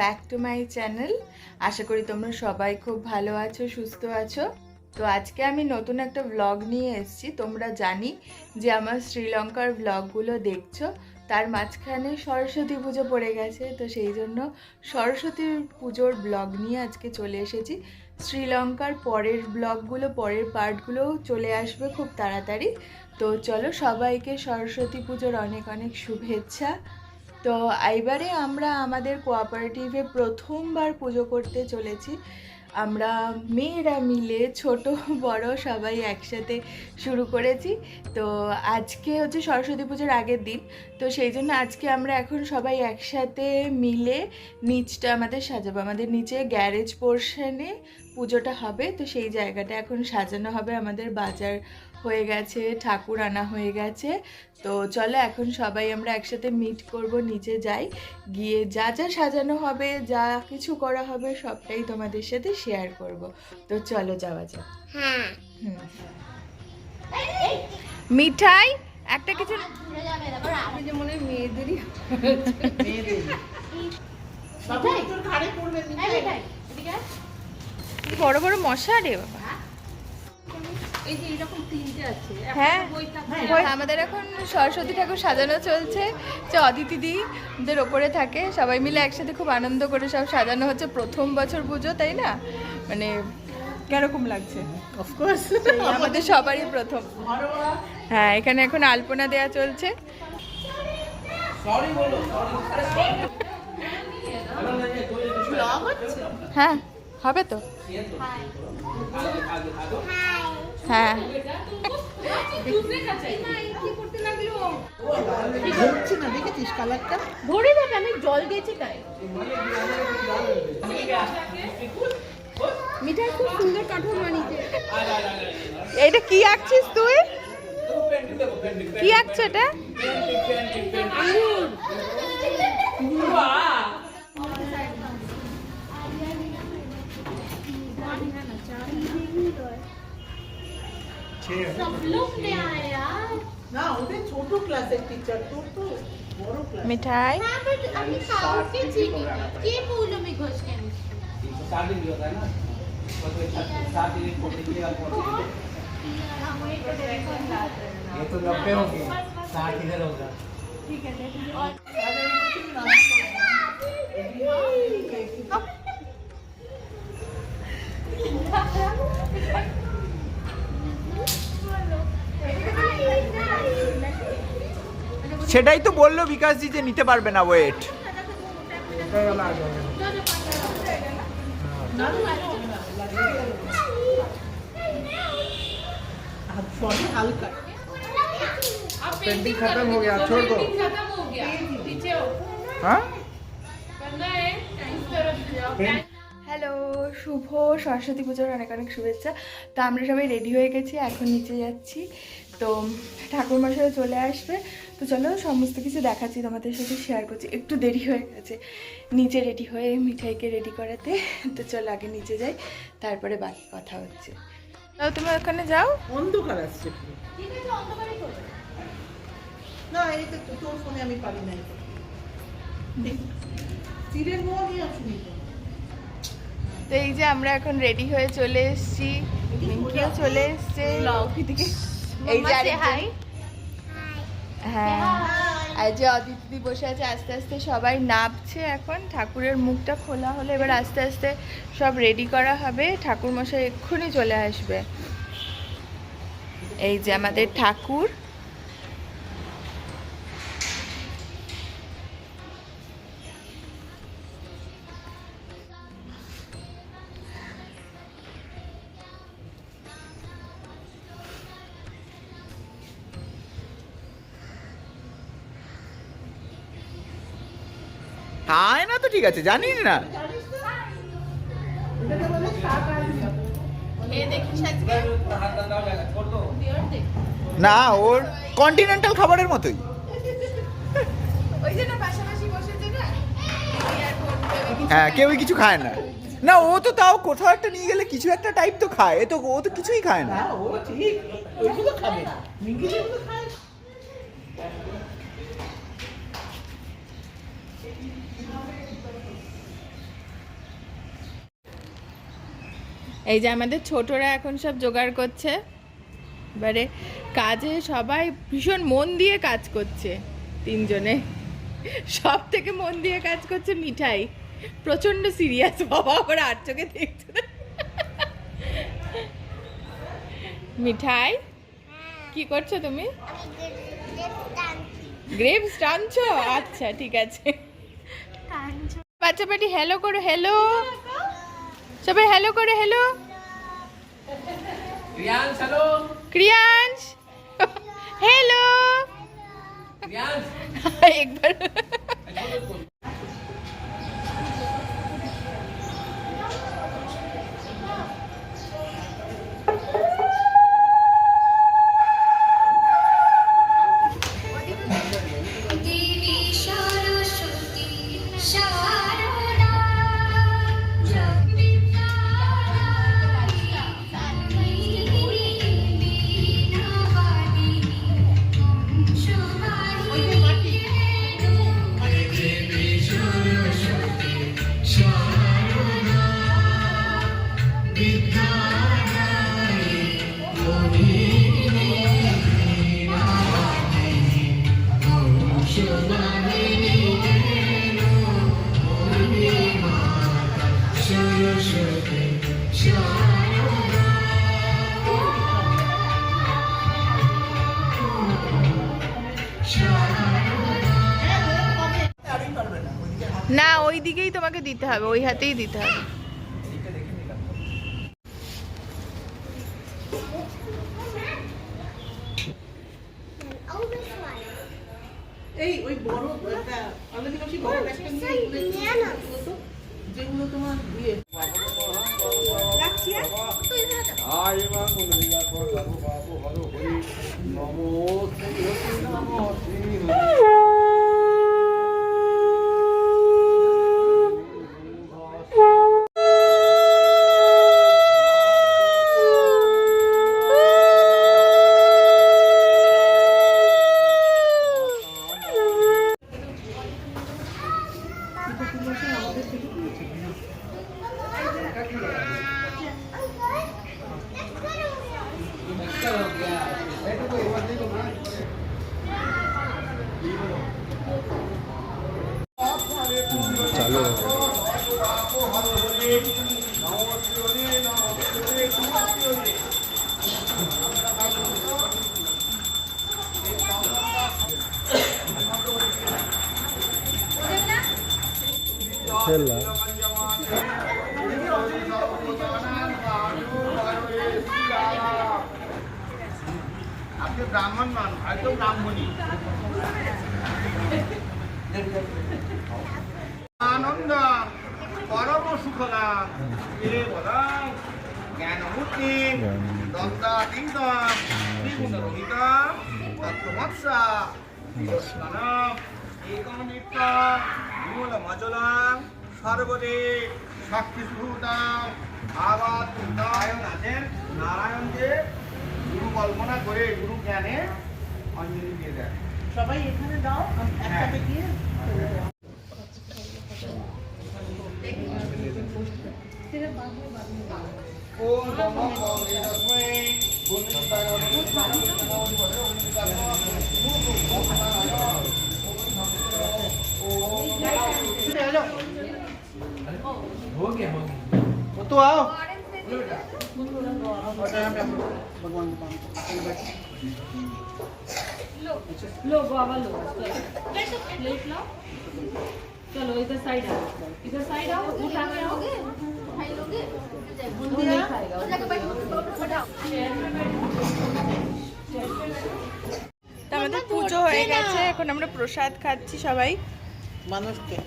Back to my channel আশা করি তোমরা সবাই খুব ভালো আছো, সুস্থ আছো। তো আজকে আমি নতুন একটা ব্লগ নিয়ে এসেছি। তোমরা জানি যে আমার শ্রীলঙ্কার ব্লগগুলো দেখছ, তার মাঝখানে সরস্বতী পুজো পড়ে গেছে। তো সেই জন্য সরস্বতী পুজোর ব্লগ নিয়ে আজকে চলে এসেছি। শ্রীলঙ্কার পরের ব্লগগুলো পরের পার্টগুলোও চলে আসবে খুব তাড়াতাড়ি। তো চলো সবাইকে সরস্বতী পুজোর অনেক অনেক শুভেচ্ছা। তো এইবারে আমরা আমাদের কোঅপারেটিভে প্রথমবার পুজো করতে চলেছি। আমরা মেয়েরা মিলে, ছোট, বড় সবাই একসাথে শুরু করেছি। তো আজকে হচ্ছে সরস্বতী পুজোর আগের দিন। তো সেই জন্য আজকে আমরা এখন সবাই একসাথে মিলে নিচটা আমাদের সাজাবো। আমাদের নিচে গ্যারেজ পোর্শনে পুজোটা হবে। তো সেই জায়গাটা এখন সাজানো হবে আমাদের বাজার হয়ে গেছে ঠাকুর আনা হয়ে গেছে। তো চলো এখন সবাই আমরা একসাথে মিট করব নিচে যাই। গিয়ে যা যা সাজানো হবে যা কিছু করা হবে সবটাই তোমাদের সাথে শেয়ার করব। তো চলো যাওয়া যাক। হ্যাঁ। হুম। মিঠাই একটা কিছু মনে মেয়েদেরই বড় বড় মশা রে বাবা। হ্যাঁ ওই আমাদের এখন সরস্বতী ঠাকুর সাজানো চলছে যে অদিতি দিদের ওপরে থাকে সবাই মিলে একসাথে খুব আনন্দ করে সব সাজানো হচ্ছে প্রথম বছর পুজো তাই না? মানে কীরকম লাগছে? অফকোর্স আমাদের সবারই প্রথম। হ্যাঁ এখানে এখন আলপনা দেয়া চলছে। হ্যাঁ হবে তো। হ্যাঁ। ধরে যাবে আমি জল দিয়েছি তাই। মিঠাই খুব সুন্দর কাঠুর বানিয়েছে এটা কি আঁকছিস তুই? কি আঁকছো এটা? सब लोग ले आया ना उधर छोटू क्लास है टीचर तू तो बोरो क्लास मिठाई? हाँ बट अभी खाओ के चीनी ये बोलो मैं घोष के सात दिन होता है ना? तो सात दिन फ़ोटो के लिए ये तो नब्बे हाँ, होंगे। साठ इधर होगा। ठीक है और हाँ। সেটাই তো বললো বিকাশজি যে নিতে পারবে না ওয়েট हाथ सॉरी हल्का पेंटिंग खत्म हो गया छोड़ दो হ্যাঁ হ্যালো শুভ সরস্বতী পুজোর অনেক অনেক শুভেচ্ছা। তো আমরা সবাই রেডি হয়ে গেছি এখন নিচে যাচ্ছি। তো ঠাকুরমশাই চলে আসবে। তো চলো সমস্ত কিছু দেখাচ্ছি তোমাদের সাথে শেয়ার করছি। একটু দেরি হয়ে গেছে নিচে রেডি হয়ে মিঠাইকে রেডি করাতে। তো চলো আগে নিচে যাই তারপরে বাকি কথা হচ্ছে। তাও তুমি ওখানে যাও। অন্ধকার আসছে না এই তো তোর ফোনে আমি পারি না মোয়া নিয়ে আসুনি তো এই যে আমরা এখন রেডি হয়ে চলে এসেছি। মিঙ্কিও চলে এসছে। এই যে আরেকজন- হ্যাঁ। আর যে অদিতি বসে আছে আস্তে আস্তে সবাই নামছে এখন। ঠাকুরের মুখটা খোলা হলে এবার আস্তে আস্তে সব রেডি করা হবে। ঠাকুর মশাই এক্ষুনি চলে আসবে। এই যে আমাদের ঠাকুর। ঠিক আছে জানিস না? না ওর কন্টিনেন্টাল খাবারের মতোই। হ্যাঁ কেউই কিছু খায় না। না ও তো তাও কোথাও একটা নিয়ে গেলে কিছু একটা টাইপ তো খায়। এ তো ও তো কিছুই খায় না। হ্যাঁ, ও ঠিক খাবে। এই যে আমাদের ছোটরা এখন সব জোগাড় করছে। এবারে কাজে সবাই ভীষণ মন দিয়ে কাজ করছে তিনজনে। সব থেকে মন দিয়ে কাজ করছে মিঠাই। প্রচণ্ড সিরিয়াস বাবা আবার আর চোখে দেখছে মিঠাই কি করছ তুমি? গ্রেপস টানছো? আচ্ছা ঠিক আছে। বাচ্চা পাটি হ্যালো করো হ্যালো सब हेलो करे hello. Kriyansh hello. Kriyansh. Hello. Kriyansh. एक बार। अच्छा, না ওই দিকেই তোমাকে দিতে হবে ওই হাতেই দিতে হবে এই ওই বড় একটা আমাদের কাছে বড় একটা নিয়ে বলেছি। যেগুলো তোমার ইয়ে রাখছি হ্যাঁ? চালু খেললাম আপনি ব্রাহ্মণ নন হয়তো আনন্দ, পরম সুখদা এ বলাম জ্ঞানমূর্তি দন্তাতীত ত্রিগুণ রহিত তত্ত্বমৎসা স্নানম একনিত্য মূল মজলাম সর্বদে সাক্ষী সুভূতাম আবাদ নারায়ণ আছেন নারায়ণ যে গুরু কল্পনা করে গুরু জ্ঞানে অঞ্জলি দিয়ে দেন। সবাই এখানে দাও একসাথে গিয়ে ওম নমো ভগবতে গুণিতায় हो तो आओ लो बाबा लो चलो प्लेट लाओ चलो इधर साइड आओ इधर साइड आओ उठा के आओ वो नहीं खाएगा তা আমাদের পুজো হয়ে গেছে এখন আমরা প্রসাদ খাচ্ছি সবাই মানুষকে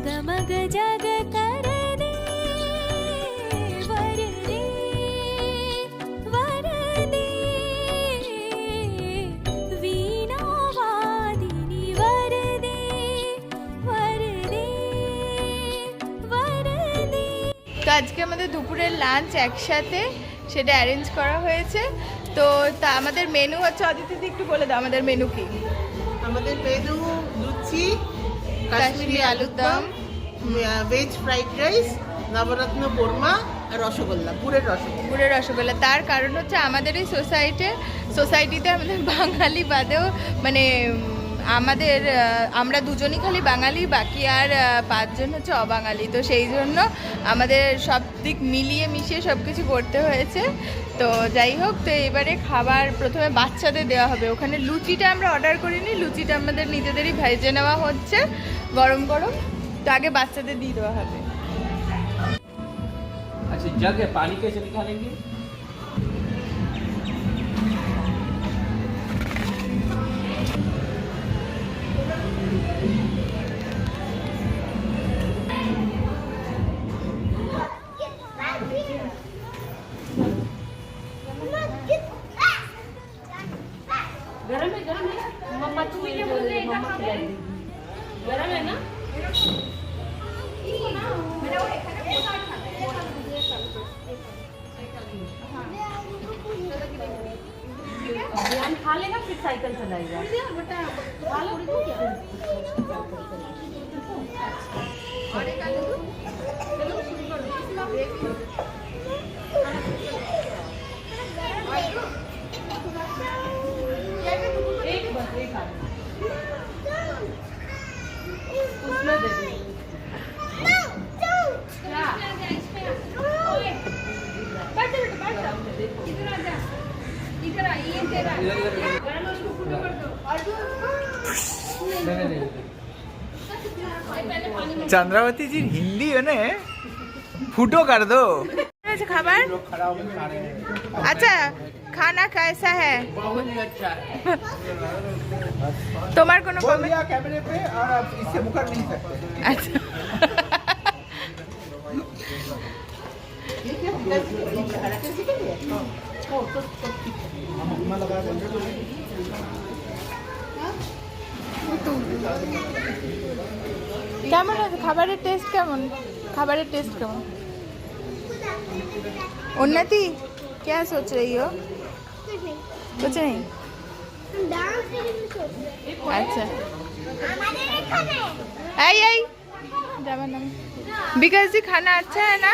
जगमग जग कर दे वर दे वर दे वीणा वादिनी वर दे वर दे वर दे তো আজকে আমাদের দুপুরের লাঞ্চ একসাথে সেটা অ্যারেঞ্জ করা হয়েছে তো তা আমাদের মেনু হচ্ছে অদিতিদি একটু বলে দাও আমাদের মেনু কি আমাদের মেনু লুচি কাশ্মীরি আলুর দম veg fried rice Navratan korma rasgulla পুরের রসগোল্লা। পুরের রসগোল্লা। তার কারণ হচ্ছে আমাদের এই সোসাইটি সোসাইটিতে আমাদের বাঙালি বাদেও মানে আমাদের আমরা দুজনই খালি বাঙালি, বাকি আর পাঁচজন হচ্ছে অবাঙালি। তো সেই জন্য আমাদের সব দিক মিলিয়ে মিশিয়ে সব কিছু করতে হয়েছে। তো যাই হোক, তো এবারে খাবার প্রথমে বাচ্চাদের দেওয়া হবে। ওখানে লুচিটা আমরা অর্ডার করিনি, লুচিটা আমাদের নিজেদেরই ভেজে নেওয়া হচ্ছে, গরম গরম। তো আগে বাচ্চাদের দিয়ে দেওয়া হবে। আচ্ছা পানি কে चंद्रावती जी हिंदी है ना फुटो कर दो খাবার আচ্ছা খানা कैसा है बहुत ही अच्छा है তোমার কোনো बोल comment? दिया कैमरे पे और अब इससे मुकर नहीं सकते আচ্ছা কেমন আছে খাবারের টেস্ট কেমন খাবারের টেস্ট কেমন उन्नति क्या सोच रही हो कुछ नहीं अच्छा आई आई जावा नाम विकास जी खाना अच्छा है ना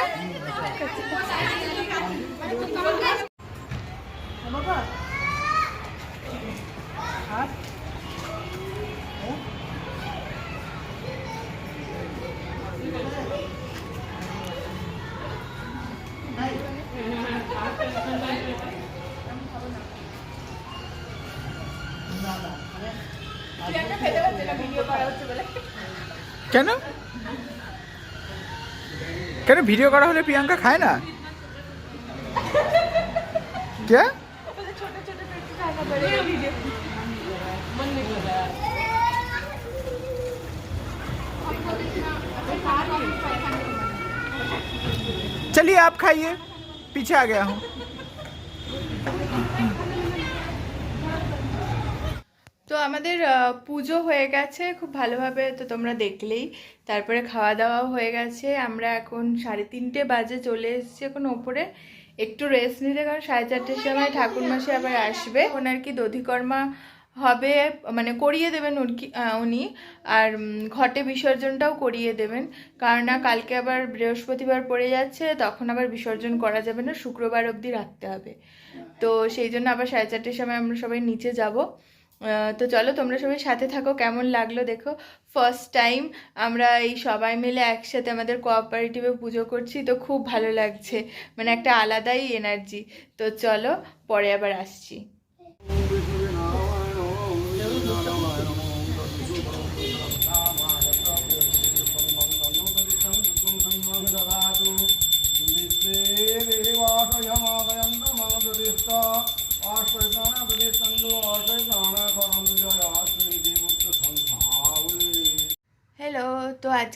কেন কেন ভিডিও করা হলে প্রিয়াঙ্কা খায় না क्या चलिए आप खाइए पीछे आ गया हूँ তো আমাদের পুজো হয়ে গেছে খুব ভালোভাবে, তো তোমরা দেখলেই। তারপরে খাওয়া দাওয়াও হয়ে গেছে। আমরা এখন সাড়ে তিনটে বাজে চলে এসেছি এখন ওপরে। একটু রেস্ট নিতে, কারণ সাড়ে চারটের সময় ঠাকুর মাসে আবার আসবে। আর কি দধিকর্মা হবে মানে করিয়ে দেবেন উনি। আর ঘটে বিসর্জনটাও করিয়ে দেবেন। কারণ না, কালকে আবার বৃহস্পতিবার পড়ে যাচ্ছে, তখন আবার বিসর্জন করা যাবে না, শুক্রবার অবধি রাখতে হবে। তো সেই জন্য আবার সাড়ে চারটের সময় আমরা সবাই নিচে যাব। তো চলো তোমরা সবাই সাথে থাকো, কেমন লাগল দেখো। ফার্স্ট টাইম আমরা এই সবাই মিলে একসাথে আমাদের কোঅপারেটিভে পুজো করছি, তো খুব ভালো লাগছে। মানে একটা আলাদাই এনার্জি তো চলো, পরে আবার আসছি।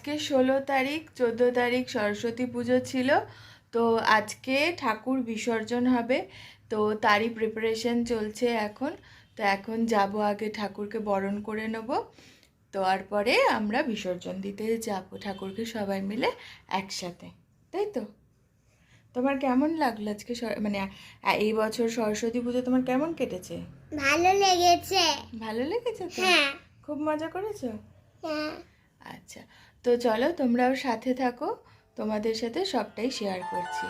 আজকে ষোলো তারিখ চোদ্দ তারিখ সরস্বতী পুজো ছিল। তো আজকে ঠাকুর বিসর্জন হবে। তো তারই প্রিপারেশন চলছে এখন। তো এখন যাব আগে ঠাকুরকে বরণ করে নেব। তো তারপরে আমরা বিসর্জন দিতে যাব ঠাকুরকে সবাই মিলে একসাথে। তাই তো? তোমার কেমন লাগল আজকে মানে এই বছর সরস্বতী পুজো তোমার কেমন কেটেছে? ভালো লেগেছে। ভালো লেগেছে তো? হ্যাঁ। খুব মজা করেছ? হ্যাঁ। আচ্ছা। তো চলো তোমরাও সাথে থাকো। তোমাদের সাথে সবটাই শেয়ার করছি।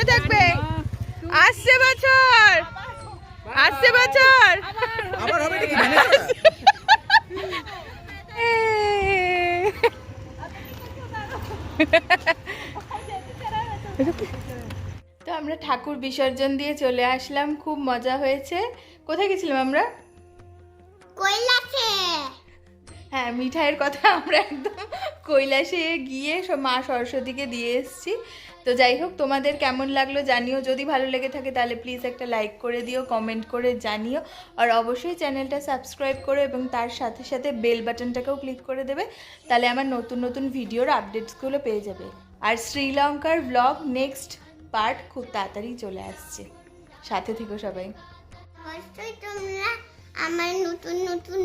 ধরে থাকবে? আসছে বছর। আসছে বছর। আবার হবে নাকি তো আমরা ঠাকুর বিসর্জন দিয়ে চলে আসলাম। খুব মজা হয়েছে। কোথায় গেছিলাম আমরা? কৈলাসে। হ্যাঁ মিঠাইয়ের কথা আমরা একদম কৈলাসে গিয়ে মা সরস্বতীকে দিয়ে এসেছি। তো যাই হোক, তোমাদের কেমন লাগল জানিও। যদি ভালো লেগে থাকে তাহলে প্লিজ একটা লাইক করে দিও কমেন্ট করে জানিও। আর অবশ্যই চ্যানেলটা সাবস্ক্রাইব করো এবং তার সাথে সাথে বেল বাটনটাকেও ক্লিক করে দেবে, তাহলে আমার নতুন নতুন ভিডিওর আপডেটসগুলো পেয়ে যাবে। আর শ্রীলঙ্কার ব্লগ নেক্সট পার্ট খুব তাড়াতাড়ি চলে আসছে। সাথে থেকো সবাই। তোমরা আমার নতুন নতুন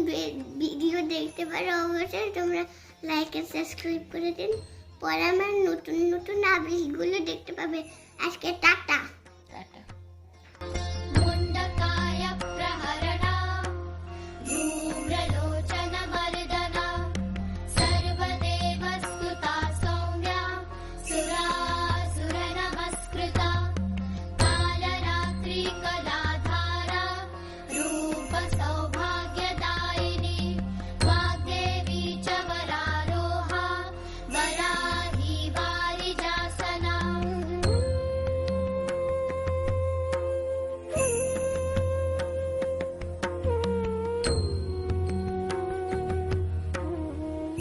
ভিডিও দেখতে পারো অবশ্যই। তোমরা লাইক আর সাবস্ক্রাইব করে দিন। পরে আমার নতুন নতুন আবিষগুলো দেখতে পাবে। আজকে টাটা